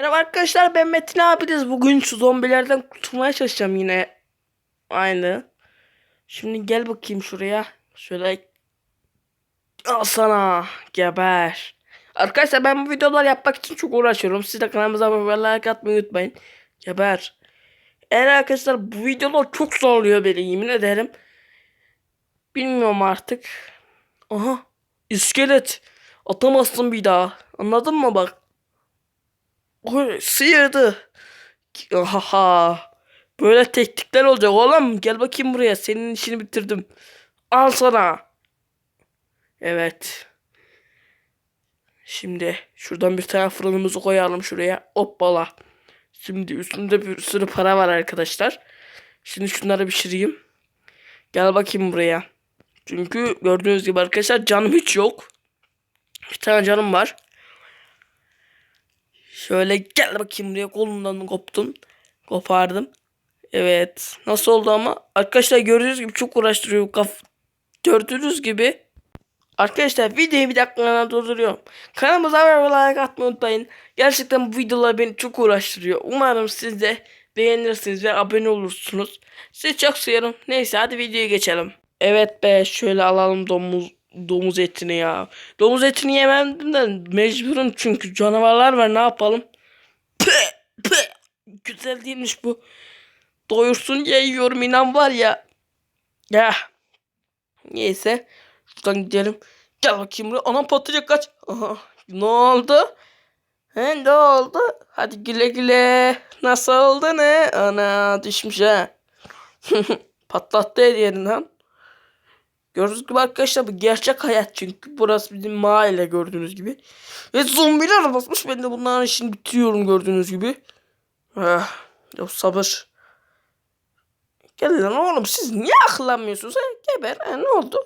Merhaba arkadaşlar ben Metin abiniz. Bugün şu zombilerden kurtulmaya çalışacağım yine. Aynı. Şimdi gel bakayım şuraya. Şöyle. Al sana. Geber. Arkadaşlar ben bu videolar yapmak için çok uğraşıyorum. Siz de kanalımıza abone like atmayı unutmayın. Geber. Eğer arkadaşlar bu videolar çok zorluyor beni yemin ederim. Bilmiyorum artık. Aha. İskelet. Atamazsın bir daha. Anladın mı bak. Oy, sıyırdı. Ahaha. Böyle teknikler olacak oğlum. Gel bakayım buraya. Senin işini bitirdim. Al sana. Evet. Şimdi şuradan bir tane fırınımızı koyalım şuraya. Hoppala. Şimdi üstünde bir sürü para var arkadaşlar. Şimdi şunları pişireyim. Gel bakayım buraya. Çünkü gördüğünüz gibi arkadaşlar canım hiç yok. Bir tane canım var. Şöyle gel bakayım buraya kolumdan koptun. Kopardım. Evet. Nasıl oldu ama? Arkadaşlar gördüğünüz gibi çok uğraştırıyor. Kaf gördüğünüz gibi. Arkadaşlar videoyu bir dakika durduruyorum. Kanalımıza abone ve like atmayı unutmayın. Gerçekten bu videolar beni çok uğraştırıyor. Umarım siz de beğenirsiniz ve abone olursunuz. Sizi çok seviyorum. Neyse hadi videoya geçelim. Evet be şöyle alalım domuz domuz etini ya. Domuz etini yemem de mecburum çünkü canavarlar var ne yapalım. Püh, püh. Güzel değilmiş bu. Doyursun diye yiyorum inan var ya. Ya. Neyse. Şuradan gidelim. Gel bakayım buraya. Anam patlayacak kaç. Aha. Ne oldu? He ne oldu? Hadi güle güle. Nasıl oldu ne? Ana düşmüş ha. Patlattı her yerinden. Gördüğünüz gibi arkadaşlar bu gerçek hayat çünkü burası bizim mahalle gördüğünüz gibi. Ve zombiler basmış ben de bunların işini bitiriyorum gördüğünüz gibi. Ah, ya sabır. Gel lan oğlum siz niye akıllanmıyorsunuz? He? Geber. He, ne oldu?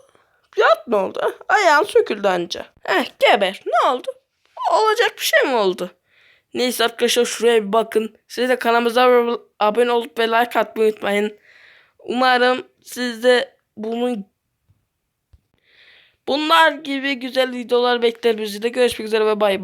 Yat ne oldu? He? Ayağın söküldü anca. He, geber. Ne oldu? Olacak bir şey mi oldu? Neyse arkadaşlar şuraya bir bakın. Siz de kanalımıza abone olup ve like atmayı unutmayın. Umarım siz de bunun Bunlar gibi güzel videolar bekler bizi de. Görüşmek üzere ve bay bay.